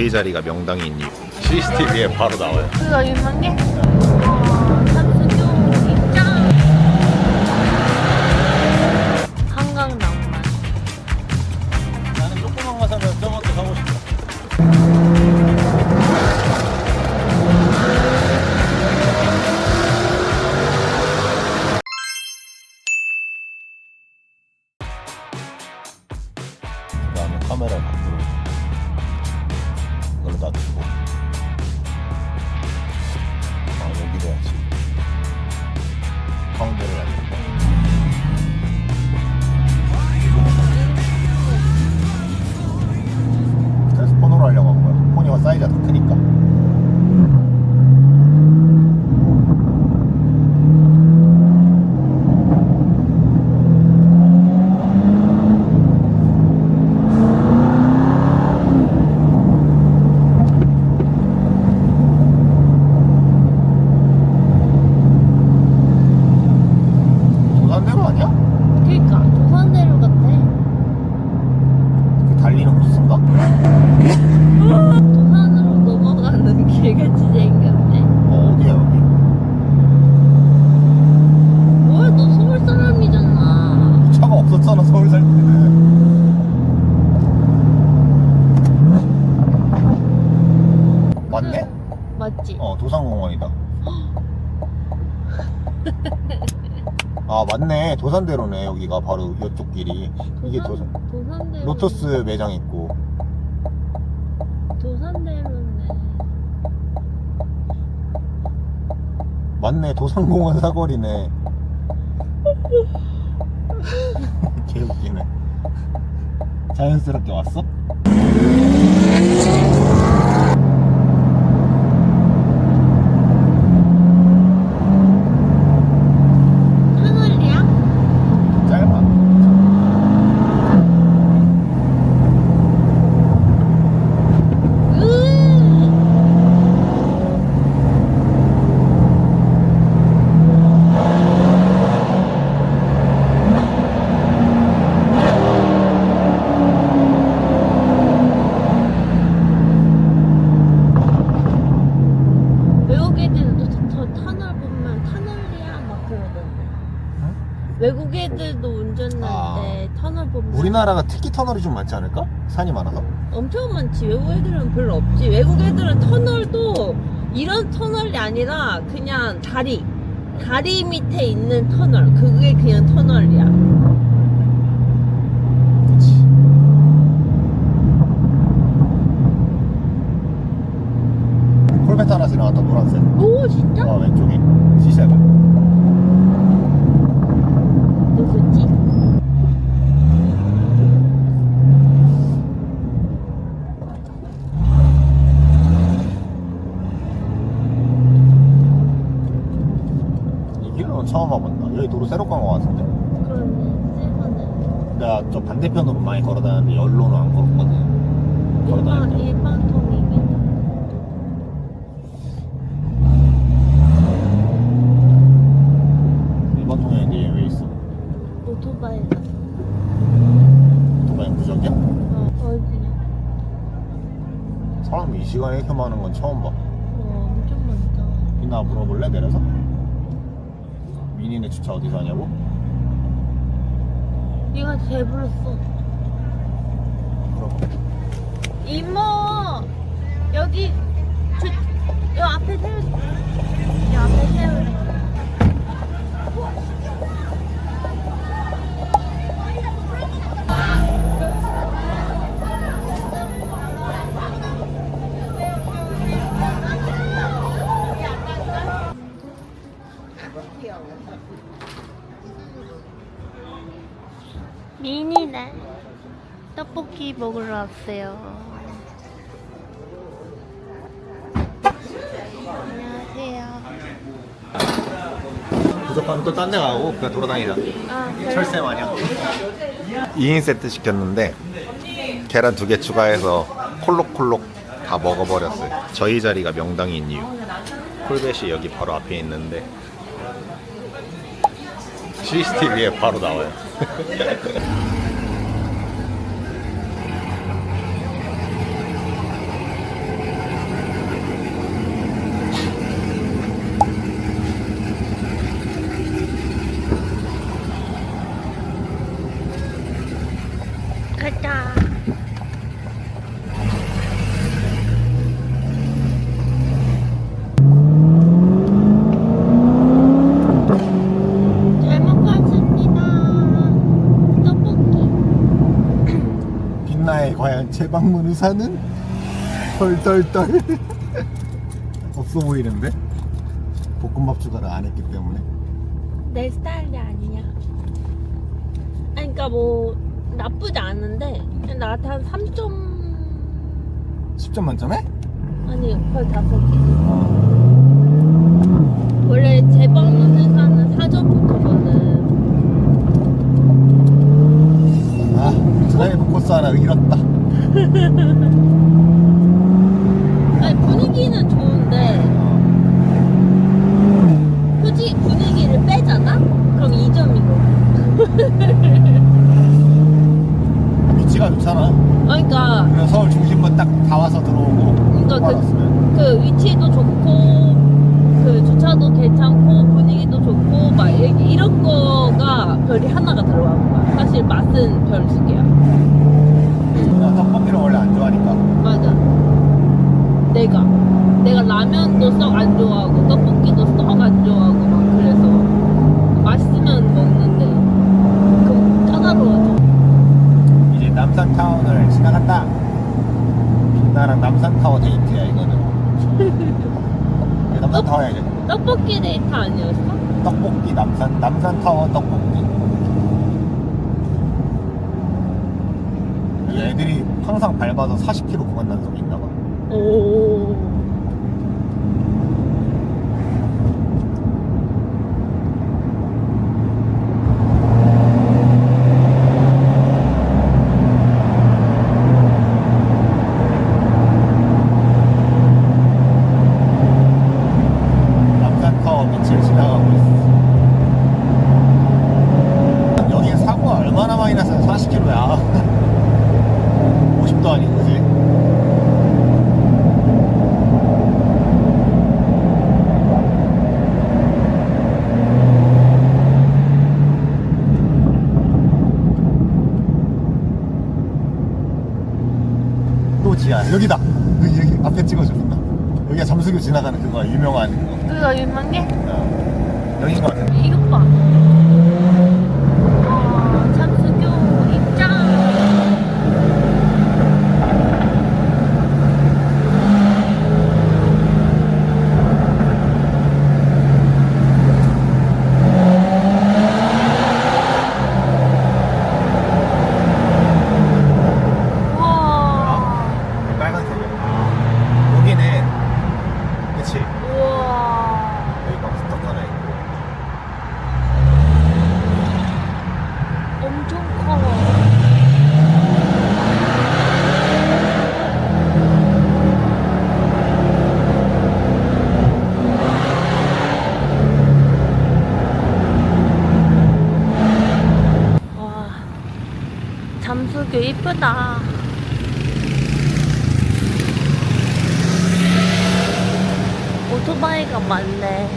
저희 자리가 명당인 이유 CCTV에 바로 나와요 그거 유명해? 아 맞네 도산대로네 여기가 바로 이쪽 길이 이게 도산 도산대로. 로터스 매장 있고 도산대로네. 맞네 도산공원 사거리네 개 웃기네 자연스럽게 왔어? 하늘이야? 짧아 으. 외국 애들도 저, 저 터널 보면 터널이야 막 그러던데. 외국 애들도 운전할 아. 때 터널 보면 우리나라가 특히 터널이 좀 많지 않을까? 산이 많아서? 엄청 많지. 외국 애들은 별로 없지. 외국 애들은 터널도 이런 터널이 아니라 그냥 다리. 다리 밑에 있는 터널. 그게 그냥 터널이야. 그치 콜베트 하나 지나갔다 노란색 오, 진짜? 어 왼쪽에 C7 누구지? 이 길로는 처음 와본다 여기 도로 새로 간 거 같은데 그러네. 세번은. 내가 저 반대편으로 많이 걸어다녔는데 열로는 안 걸었거든 일반, 때 일반 통이겠다. 일반 통행인데 얘왜 있어? 오토바이 갔어. 도바이 무적이야? 어, 어디냐? 사람 이 시간에 이렇게 많은 건 처음 봐 어, 엄청 많다. 이나 물어볼래 내려서? 미니네 주차 어디서 하냐고? 얘가 배불렀어. 이모 여기 저, 요 앞에 세우 요 앞에 세우래. 미니네 떡볶이 먹으러 왔어요. 안녕하세요. 부족하면 또 딴 데 가고 그냥 돌아다니자. 아, 철새 마냥. 2인 세트 시켰는데 계란 두 개 추가해서 콜록콜록 다 먹어버렸어요. 저희 자리가 명당인 이유. 콜벳이 여기 바로 앞에 있는데 CCTV에 바로 나와요 재방문 의사는 덜덜덜 없어 보이는데 볶음밥 추가를 안 했기 때문에 내 스타일이 아니야. 아니, 그러니까 뭐 나쁘지 않은데 그냥 나한테 한 3점 10점 만점에? 아니 거의 다섯 개. 원래 재방문 의사는 4점 붙거든. 아 드라이브 코스 하나 잃었다 아니 분위기는 좋은데 굳이 분위기를 빼잖아? 그럼 2점이고. 위치가 좋잖아 그러니까 서울 중심부 딱다 와서 들어오고 그러니까 그-. 그 위치도 좋고 그 주차도 괜찮고 분위기도 좋고 막 이- 이런 거가 별이 하나가 들어간 거야. 사실 맛은 별두 개야. 나 떡볶이를 원래 안 좋아하니까. 맞아. 내가. 내가 라면도 썩 안 좋아하고 떡볶이도 썩 안 좋아하고 막 그래서 맛있으면 먹는데 그 까다로워져. 이제 남산타운을 지나간다. 나랑 남산타워 데이트야 이거는. 남산타워야 이제 떡볶이 데이트 아니었어? 떡볶이 남산 남산타워 떡볶이 이 애들이 항상 밟아서 40km 구간 단속이 있나 봐 오. 남산타워 밑을 지나가고 있어 여기 사고가 얼마나 많이 났어요 40km야 50도 아니고 그지? 또 지하 여기다. 여기, 여기 앞에 찍어줘 여기가 잠수교 지나가는 그거 유명한 거. 그거 유명해? 어, 여긴 것 같은데 이것 봐. 와, 잠수교 입장. 와. 빨간색이야 여기는 그치 우와. 여기 막 스톱 하나 있고 엄청 커. 와, 잠수교 이쁘다. 오토바이가 많네.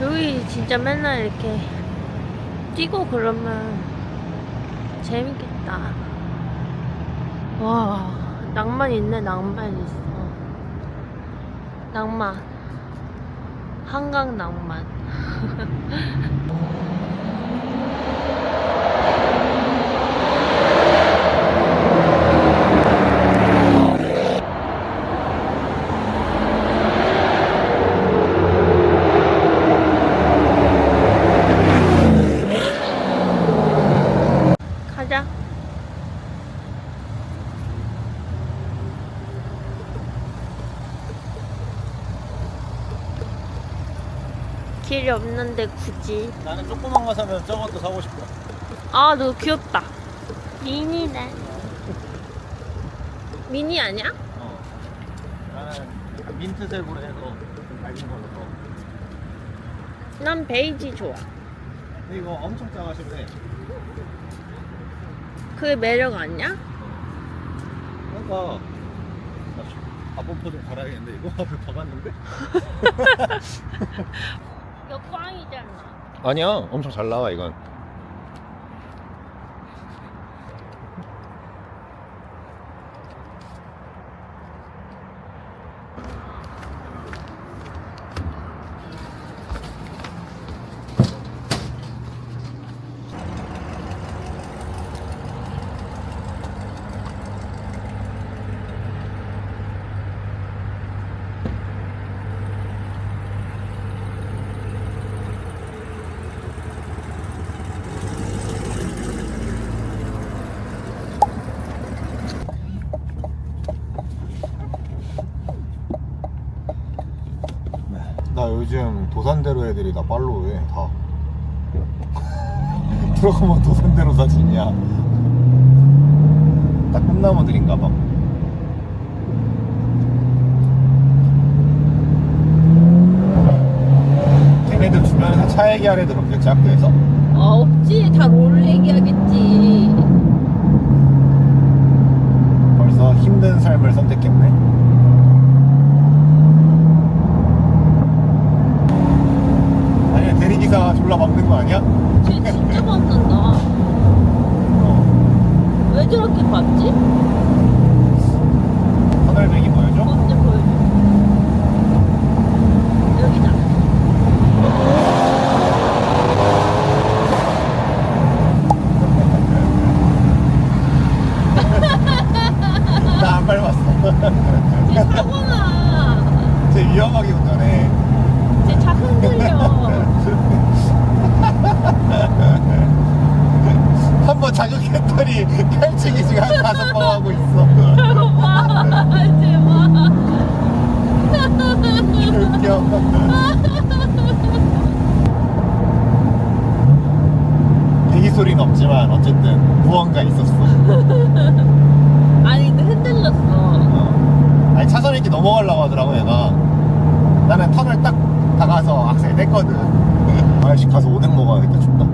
여기 진짜 맨날 이렇게 뛰고 그러면 재밌겠다. 와, 낭만 있네, 낭만 있어. 낭만. 한강 낭만. 가자. 길이 없는데 굳이. 나는 조그만 거 사면 저것도 사고 싶어 아, 너 귀엽다. 미니네. 미니 아니야? 어 나는 민트색으로 해서 맑은 걸로 써 난 베이지 좋아. 근데 이거 엄청 작아신데 그게 매력 아니야? 그러니까 앞범퍼 좀 갈아야겠는데 이거 앞에 박았는데? 이거 꽝이잖아. 아니야 엄청 잘 나와 이건 요즘 도산대로 애들이 다 팔로우해 다. 들어가면 도산대로 사진이야. 다 꿈나무들인가 봐. 걔네들 주변에서 차 얘기할 애들 없겠지 학교에서? 아 없지. 다 롤 얘기하겠지. 벌써 힘든 삶을 선택했네 아니야 대리기사 졸라 막는 거 아니야? 쟤 진짜 받는다 어. 왜 저렇게 받지? 터널백이 보여줘? 언제 보여줘 여기다 나 안 밟았어 쟤 사고나 쟤 위험하게 운전해 쟤 차 흔들려 한 번 자극했더니 칼치기 지금 한 다섯 번 하고 있어 와 쟤와 웃겨 대기 소리는 없지만 어쨌든 무언가 있었어 아니 근데 흔들렸어 어. 아니 차선 이렇게 넘어가려고 하더라고 얘가 나는 턴을 딱 다가서 악셀 뗐거든 아이씨 가서 오뎅 먹어야겠다 춥다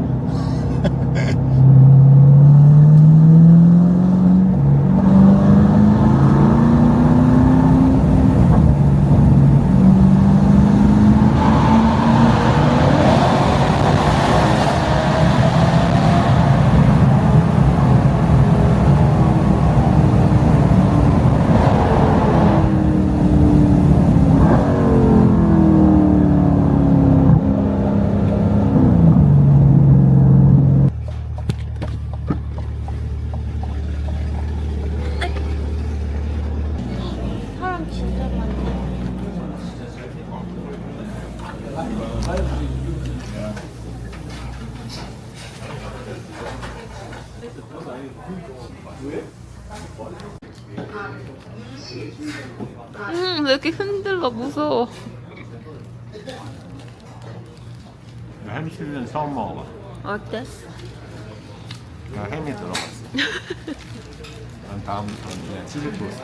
사람 진짜 많네 음, 왜 이렇게 흔들러 무서워. 햄치즈는 처음 먹어봐. 어땠어? 나 햄이 들어갔어. 난 다음부터는 그냥 치즈 토스